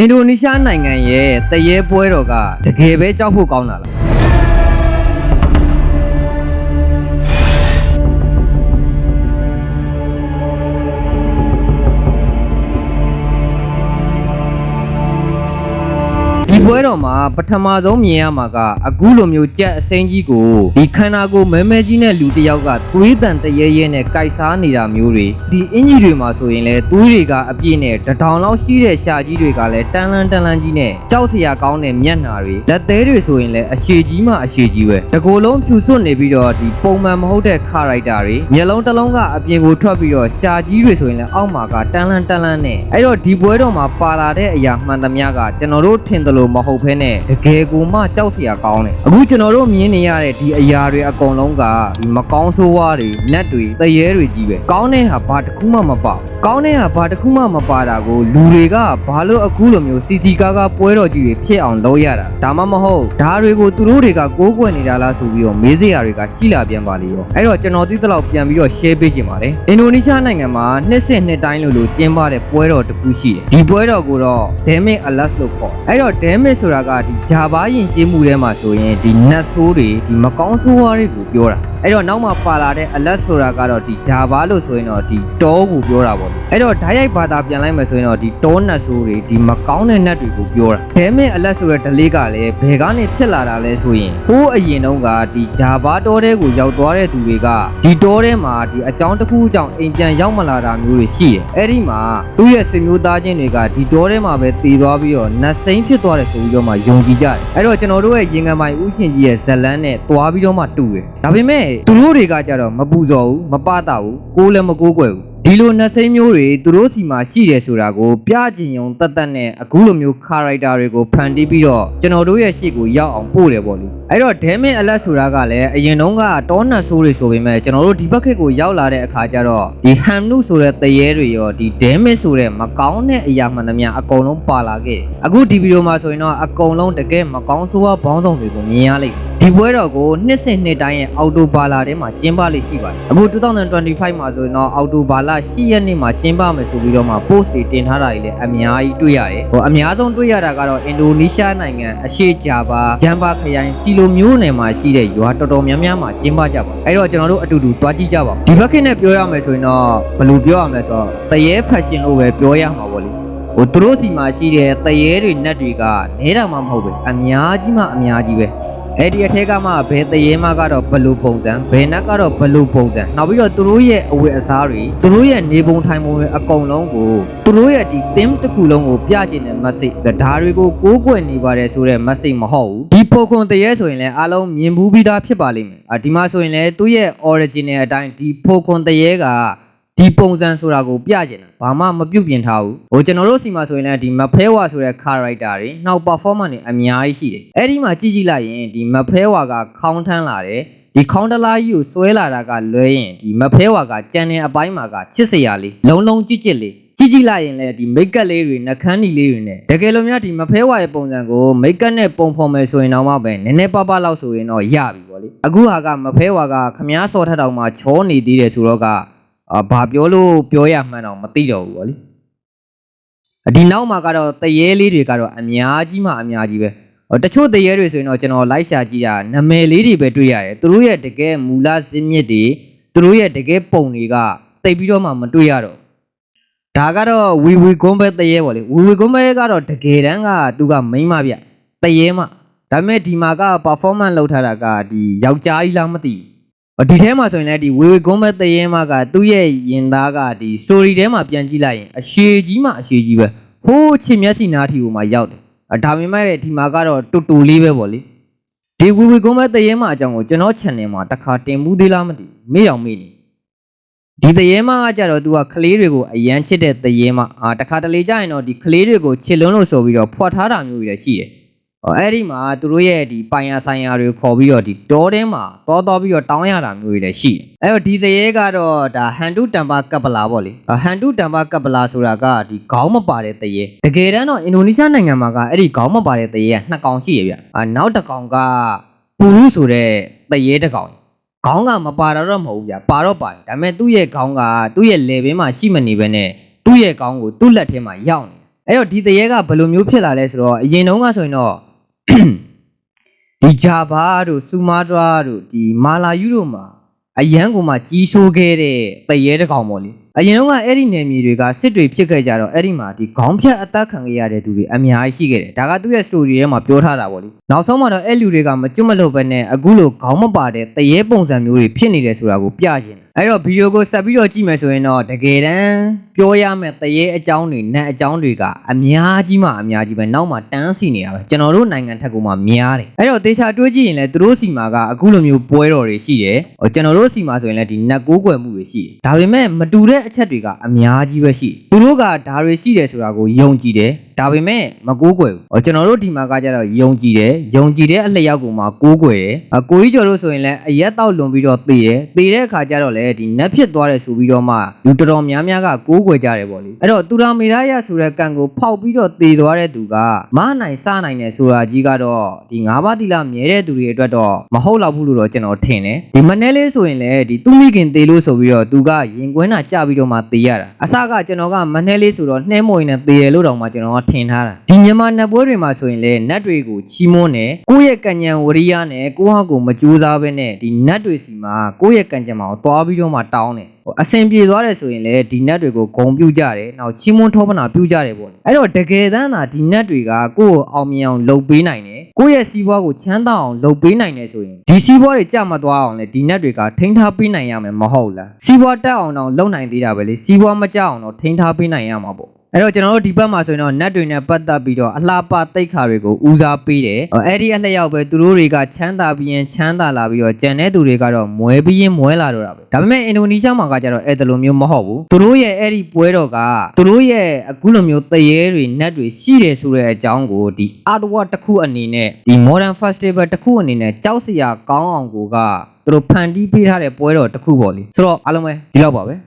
အင်ဒိုနီးရှားနိုင်ငံရဲ့တရေပွဲတော်ကတကယ်ပဲကြောက်ဖို့ကောင်းတာလား ပွဲတော်မှာပထမဆုံးမြင်ရမှာကအခုလိုမျိုးကြက်အစိမ်းကြီးကိုဒီခန္ဓာကိုယ်မဲမဲကြီးနဲ့လူတစ်ယောက်ကသွေးတန်တရဲရဲနဲ့ကြိုက်စားနေတာမျိုးတွေဒီအင်ကြီးတွေမှာဆိုရင်လည်းသွေးတွေကအပြည့်နဲ့တထောင်လောက်ရှိတဲ့ရှာကြီးတွေကလည်းတန်းလန်းတန်းလန်းကြီးနဲ့ကြောက်စရာကောင်းတဲ့မျက်နှာတွေလက်သေးတွေဆိုရင်လည်းအရှိကြီးမှအရှိကြီးပဲတကိုယ်လုံးဖြူစွတ်နေပြီးတော့ဒီပုံမှန်မဟုတ်တဲ့ခါရိုက်တာတွေမျက်လုံးတစ်လုံးကအပြင်ကိုထွက်ပြီးတော့ရှာကြီးတွေဆိုရင်လည်းအောက်မှာကတန်းလန်းတန်းလန်းနဲ့အဲ့တော့ဒီပွဲတော်မှာပါလာတဲ့အရာမှန်သမျှကကျွန်တော်တို့ထင်တယ်လို့မဟုတ်ဘဲနဲ့တကယ်ကိုမှကြောက်စရာကောင်းတယ်အခုကျွန်တော်တို့မြင်နေရတဲ့ဒီအရာတွေအကုန်လုံးကဒီမကောင်းဆိုးဝါးတွေနက်တွေတရေတွေကြီးပဲကောင်းတဲ့ဟာဘာတစ်ခုမှမပါဘူးကောင်းတဲ့ဟာဘာတစ်ခုမှမပါတာကိုလူတွေကဘာလို့အခုလိုမျိုးစီစီကားကားပွဲတော်ကြီးတွေဖြစ်အောင်လုပ်ရတာဒါမှမဟုတ်ဒါတွေကိုသူတို့တွေကကိုးကွယ်နေတာလားဆိုပြီးတော့မေးစရာတွေကရှိလာပြန်ပါလေရောအဲ့တော့ကျွန်တော်သိသလောက်ပြန်ပြီးတော့ share ပေးခြင်းပါတယ်အင်ဒိုနီးရှားနိုင်ငံမှာနှစ်စဉ်နှစ်တိုင်းလို့လို့ကျင်းပတဲ့ပွဲတော်တစ်ခုရှိတယ်ဒီပွဲတော်ကိုတော့ Damage Alas လို့ခေါ်တယ်အဲ့တော့ Damage ဆိုတာကဒီဂျာဘာယဉ်ကျေးမှုထဲမှာဆိုရင်ဒီနတ်ဆိုးတွေဒီမကောင်းဆိုးဝါးတွေကိုပြောတာအဲ့တော့နောက်မှပါလာတဲ့ Alas ဆိုတာကတော့ဒီဂျာဘာလို့ဆိုရင်တော့ဒီတောကိုပြောတာပေါ့လေအဲ့တော့ဓာတ်ရိုက်ဘာသာပြန်လိုက်မယ်ဆိုရင်တော့ဒီတောနတ်ဆိုးတွေဒီမကောင်းတဲ့နတ်တွေကိုပြောတာ Damage Alas ဆိုတဲ့ delay ကလည်းဘယ်ကနေဖြစ်လာတာလဲဆိုရင်ဟိုးအရင်တုန်းကဒီဂျာဘာတောထဲကိုရောက်သွားတဲ့သူတွေကဒီတောထဲမှာဒီအကြောင်းတစ်ခုအကြောင်းအိမ်ပြန်ရောက်မလာတာမျိုးတွေရှိတယ်အဲ့ဒီမှာသူ့ရဲ့ဆွေမျိုးသားချင်းတွေကဒီတောထဲမှာပဲတည်သွားပြီးတော့နတ်စိမ့်ဖြစ်သွားတယ်ဆိုပြီးတော့မှယုံကြည်ကြတယ်အဲ့တော့ကျွန်တော်တို့ရဲ့ရင်ငံပိုင်ဥရှင်ကြီးရဲ့ဇလန်းနဲ့တွားပြီးတော့မှတူတယ်ဒါပေမဲ့သူတို့တွေကကြတော့မပူဇော်ဘူးမပတာဘူးကိုယ်လည်းမကိုးကွယ်ဘူး ဒီလိုနှစိမ့်မျိုးတွေသူတို့စီမှာရှိတယ်ဆိုတာကိုပြကျင်ယုံတတ်တတ်နဲ့အခုလိုမျိုး character တွေကိုဖန်တီးပြီးတော့ကျွန်တော်တို့ရဲ့ရှေ့ကိုရောက်အောင်ပို့တယ်ပေါ့လေအဲ့တော့ damage alert ဆိုတာကလည်းအရင်တုန်းကတောနတ်ဆိုးတွေဆိုပေမဲ့ကျွန်တော်တို့ဒီဘက်ခက်ကိုရောက်လာတဲ့အခါကျတော့ဒီ ham နုဆိုတဲ့တရေတွေရောဒီ damage ဆိုတဲ့မကောင်းတဲ့အရာမှန်သမျှအကုန်လုံးပါလာခဲ့တယ်အခုဒီဗီဒီယိုမှာဆိုရင်တော့အကုန်လုံးတကယ်မကောင်းဆိုးဝါးဘောင်းဆောင်တွေကိုမြင်ရလိမ့်မယ် ဒီပွဲတော်ကိုနှစ်စဉ်နှစ်တိုင်းရဲ့အော်တိုဘာလာထဲမှာကျင်းပလိမ့်ရှိပါတယ်အခု2025မှာဆိုရင်တော့အော်တိုဘာလာ10ရက်နေ့မှာကျင်းပမယ်ဆိုပြီးတော့မှ post တွေတင်ထားတာတွေလည်းအများကြီးတွေ့ရတယ်ဟိုအများဆုံးတွေ့ရတာကတော့အင်ဒိုနီးရှားနိုင်ငံအရှေ့ဂျာဘာဂျမ်ဘာခရိုင်စီလိုမျိုးနယ်မှာရှိတဲ့ရွာတော်တော်များများမှာကျင်းပကြပါအဲ့တော့ကျွန်တော်တို့အတူတူတွားကြည့်ကြပါဦးဒီဘက်ခေတ်နဲ့ပြောရမယ်ဆိုရင်တော့ဘယ်လိုပြောရမလဲဆိုတော့တရေဖက်ရှင်လို့ပဲပြောရမှာပေါ့လေဟိုသူတို့စီမှာရှိတဲ့တရေတွေနတ်တွေကနဲတာမှမဟုတ်ပဲအများကြီးမှအများကြီးပဲ အဲ့ဒီအထက်ကမှဘယ်တရေမှကတော့ဘလူပုံစံဘယ်နတ်ကတော့ဘလူပုံစံနောက်ပြီးတော့သူတို့ရဲ့အဝတ်အစားတွေသူတို့ရဲ့နေပုံထိုင်ပုံတွေအကုန်လုံးကိုသူတို့ရဲ့ဒီ theme တစ်ခုလုံးကိုပြချင်တဲ့ message ဒါတွေကိုကိုးကွယ်နေပါတယ်ဆိုတဲ့ message မဟုတ်ဘူးဒီပိုခွန်တရေဆိုရင်လည်းအားလုံးမြင်ဘူးပြီးသားဖြစ်ပါလိမ့်မယ်အာဒီမှာဆိုရင်လည်းသူ့ရဲ့ original အတိုင်းဒီပိုခွန်တရေက ဒီပုံစံဆိုတာကိုပြကျင်တာဘာမှမပြုတ်ပြင်ထားဘူးဟိုကျွန်တော်တို့စီမှာဆိုရင်လည်းဒီမဖဲဝါဆိုတဲ့ character တွေနောက် performance တွေအများကြီးရှိတယ်အဲ့ဒီမှာကြည့်ကြည့်လိုက်ရင်ဒီမဖဲဝါကခေါင်းထမ်းလာတယ်ဒီခေါင်းတလားကြီးကိုဆွဲလာတာကလွဲရင်ဒီမဖဲဝါကကြံတဲ့အပိုင်းမှာကချစ်စရာလေးလုံးလုံးကြည့်ကြည့်လေးကြည့်ကြည့်လိုက်ရင်လည်းဒီ make up လေးတွေနှကန်းနီလေးတွေနဲ့တကယ်လို့များဒီမဖဲဝါရဲ့ပုံစံကို make up နဲ့ပုံဖော်မယ်ဆိုရင်တော့မှပဲနည်းနည်းပါးပါးလောက်ဆိုရင်တော့ရပြီပေါ့လေအခုဟာကမဖဲဝါကခမားစော်ထက်တောင်မှချောနေသေးတယ်ဆိုတော့က အာဘာပြောလို့ပြောရမှန်းတော့မသိတော့ဘူးဗောလေအဒီနောက်မှာကတော့တရေလေးတွေကတော့အများကြီးမှအများကြီးပဲဟိုတချို့တရေတွေဆိုရင်တော့ကျွန်တော်လိုက်ရှာကြည့်တာနာမည်လေးတွေပဲတွေ့ရတယ်သူတို့ရဲ့တကယ်မူလဇင်းမြစ်တွေသူတို့ရဲ့တကယ်ပုံတွေကတိတ်ပြီးတော့မှမတွေ့ရတော့ဒါကတော့ဝီဝီကွန်ဘဲတရေဗောလေဝီဝီကွန်ဘဲကတော့တကယ်တမ်းကသူကမိန်းမဗျတရေမဒါပေမဲ့ဒီမှာက performance လုပ်ထားတာကဒီယောက်ျားကြီးလားမသိဘူး။ ဒီထဲမှာဆိုရင်လည်းဒီဝေဝေကုန်းမဲ့တရင်မကသူ့ရဲ့ရင်သားကဒီ story ထဲမှာပြန်ကြည့်လိုက်ရင်အရှည်ကြီးမှအရှည်ကြီးပဲ။ဟိုးချစ်မျက်စိနားထီကိုမှရောက်တယ်။အဒါပေမဲ့ဒီမှာကတော့တူတူလေးပဲပေါ့လေ။ဒီဝေဝေကုန်းမဲ့တရင်မအကြောင်းကိုကျွန်တော် channel မှာတစ်ခါတင်မှုသေးလားမသိဘူး။မေ့အောင်မေ့နေ။ဒီတရင်မကကြတော့သူကကလေးတွေကိုအရန်ချစ်တဲ့တရင်မအာတစ်ခါတလေကြာရင်တော့ဒီကလေးတွေကိုချစ်လွန်းလို့ဆိုပြီးတော့ဖွက်ထားတာမျိုးတွေလည်းရှိတယ်။ဟော အဲ့ဒီမှာသူတို့ရဲ့ဒီပိုင်ရဆိုင်ရာတွေခေါ်ပြီးတော့ဒီတောထဲမှာတောတောပြီးတော့တောင်းရတာမျိုးတွေလည်းရှိတယ်။အဲ့တော့ဒီသရဲကတော့ဒါဟန်တုတံပါကပ်ပလာပေါ့လေ။ဟန်တုတံပါကပ်ပလာဆိုတာကဒီခေါင်းမပါတဲ့သရဲ။တကယ်တမ်းတော့အင်ဒိုနီးရှားနိုင်ငံမှာကအဲ့ဒီခေါင်းမပါတဲ့သရဲကနှစ်ကောင်ရှိရဗျ။အာနောက်တစ်ကောင်ကပူရုဆိုတဲ့သရဲတစ်ကောင်။ခေါင်းကမပါတော့တော့မဟုတ်ဘူးဗျ။ပါတော့ပါတယ်။ဒါပေမဲ့သူ့ရဲ့ခေါင်းကသူ့ရဲ့ level မှာရှိမနေဘဲနဲ့သူ့ရဲ့ခေါင်းကိုသူ့လက်ထဲမှာရောက်နေအဲ့တော့ဒီတရေကဘယ်လိုမျိုးဖြစ်လာလဲဆိုတော့အရင်တုန်းကဆိုရင်တော့ ဒီဂျာဗာတို့စူမာတရာတို့ဒီမာလာယူတို့မှာအရန်ကိုမှကြီးဆိုးခဲ့တဲ့တရေတစ်ကောင်ပေါ့လေအရင်တော့ကအဲ့ဒီနယ်မြေတွေကစစ်တွေဖြစ်ခဲ့ကြတော့အဲ့ဒီမှာဒီခေါင်းဖြတ်အသက်ခံခဲ့ရတဲ့သူတွေအများကြီးရှိခဲ့တယ်ဒါကသူ့ရဲ့ story ထဲမှာပြောထားတာပေါ့လေနောက်ဆုံးမှာတော့အဲ့လူတွေကမကျွတ်မလို့ပဲနဲ့အခုလိုခေါင်းမပါတဲ့တရေပုံစံမျိုးတွေဖြစ်နေတယ်ဆိုတာကိုပြရင် အဲ့တော့ဗီဒီယိုကိုဆက်ပြီးတော့ကြည့်မယ်ဆိုရင်တော့တကယ်တမ်းပြောရမယ့်တရေအကြောင်းတွေနတ်အကြောင်းတွေကအများကြီးမှအများကြီးပဲနောက်မှတန်းစီနေတာပဲကျွန်တော်တို့နိုင်ငံထက်ကူမှများတယ်အဲ့တော့တေချာတွေးကြည့်ရင်လည်းသူတို့စီမှာကအခုလိုမျိုးပွဲတော်တွေရှိတယ်ဟိုကျွန်တော်တို့စီမှာဆိုရင်လည်းဒီနတ်ကိုးကွယ်မှုတွေရှိတယ်ဒါပေမဲ့မတူတဲ့အချက်တွေကအများကြီးပဲရှိတယ်သူတို့ကဒါတွေရှိတယ်ဆိုတာကိုယုံကြည်တယ် ဒါပေမဲ့မကိုးကွယ်ဘူးဟိုကျွန်တော်တို့ဒီမှာကကြတော့ယုံကြည်တယ်ယုံကြည်တဲ့အလျောက်ကိုမှကိုးကွယ်တယ်အကိုကြီးကျော်တို့ဆိုရင်လည်းအရက်တော့လွန်ပြီးတော့သေတယ်သေတဲ့အခါကျတော့လည်းဒီနတ်ဖြစ်သွားတယ်ဆိုပြီးတော့မှလူတော်တော်များများကကိုးကွယ်ကြတယ်ပေါ့လေအဲ့တော့သူရာမေရရဆိုတဲ့ကံကိုဖောက်ပြီးတော့သေသွားတဲ့သူကမနိုင်စနိုင်တယ်ဆိုတာကြီးကတော့ဒီငါးပါးတိလမြဲတဲ့သူတွေအတွက်တော့မဟုတ်တော့ဘူးလို့တော့ကျွန်တော်ထင်တယ်ဒီမနေ့လေးဆိုရင်လည်းဒီသူမိခင်သေလို့ဆိုပြီးတော့သူကရင်ကွင်းတာကြပြီးတော့မှသေရတာအစကကျွန်တော်ကမနေ့လေးဆိုတော့နှဲမွေနဲ့သေရလို့တောင်မှကျွန်တော်ကထင်ထားတာဒီမြန်မာနတ်ပွဲတွေမှာဆိုရင်လည်းနတ်တွေကိုချီးမွမ်းတယ်ကိုယ့်ရဲ့ကံကြံဝရိယနဲ့ကိုယ့်ဟာကိုယ်မကြိုးစားဘဲနဲ့ဒီနတ်တွေစီမှာကိုယ့်ရဲ့ကံကြံမှာကိုသွားပြီးတော့မှတောင်းတယ်ဟိုအဆင်ပြေသွားတယ်ဆိုရင်လည်းဒီနတ်တွေကိုဂုံပြုတ်ကြတယ်နောက်ချီးမွမ်းထောပနာပြုတ်ကြတယ်ပေါ့လေအဲ့တော့တကယ်တမ်းသာဒီနတ်တွေကကိုယ့်ကိုအောင်မြင်အောင်လုပ်ပေးနိုင်တယ်ကိုယ့်ရဲ့စီးပွားကိုချမ်းသာအောင်လုပ်ပေးနိုင်တယ်ဆိုရင်ဒီစီးပွားတွေကြမသွားအောင်လေဒီနတ်တွေကထိန်းထားပေးနိုင်ရမယ်မဟုတ်လားစီးပွားတက်အောင်တော့လုပ်နိုင်သေးတာပဲလေစီးပွားမကြအောင်တော့ထိန်းထားပေးနိုင်ရမှာပေါ့ အဲ့တော့ကျွန်တော်တို့ဒီဘက်မှာဆိုရင်တော့ net တွေနဲ့ပတ်သက်ပြီးတော့အလှပတိတ်ခါတွေကိုဦးစားပေးတယ်။အဲ့ဒီအလျောက်ပဲသူတို့တွေကချမ်းသာပြီးရင်ချမ်းသာလာပြီးတော့ကြံတဲ့သူတွေကတော့မွဲပြီးရင်မွဲလာတော့တာပဲ။ဒါပေမဲ့အင်ဒိုနီးရှားမှာကကျတော့အဲ့ဒါလိုမျိုးမဟုတ်ဘူး။သူတို့ရဲ့အဲ့ဒီပွဲတော်ကသူတို့ရဲ့အခုလိုမျိုးတရေတွေ net တွေရှိတယ်ဆိုတဲ့အကြောင်းကိုဒီ artwork တစ်ခုအနေနဲ့ဒီ modern festival တစ်ခုအနေနဲ့ကြောက်စရာကောင်းအောင်ကိုကသူတို့ဖန်တီးပေးထားတဲ့ပွဲတော်တစ်ခုပေါ့လေ။ဆိုတော့အားလုံးပဲဒီလောက်ပါပဲ။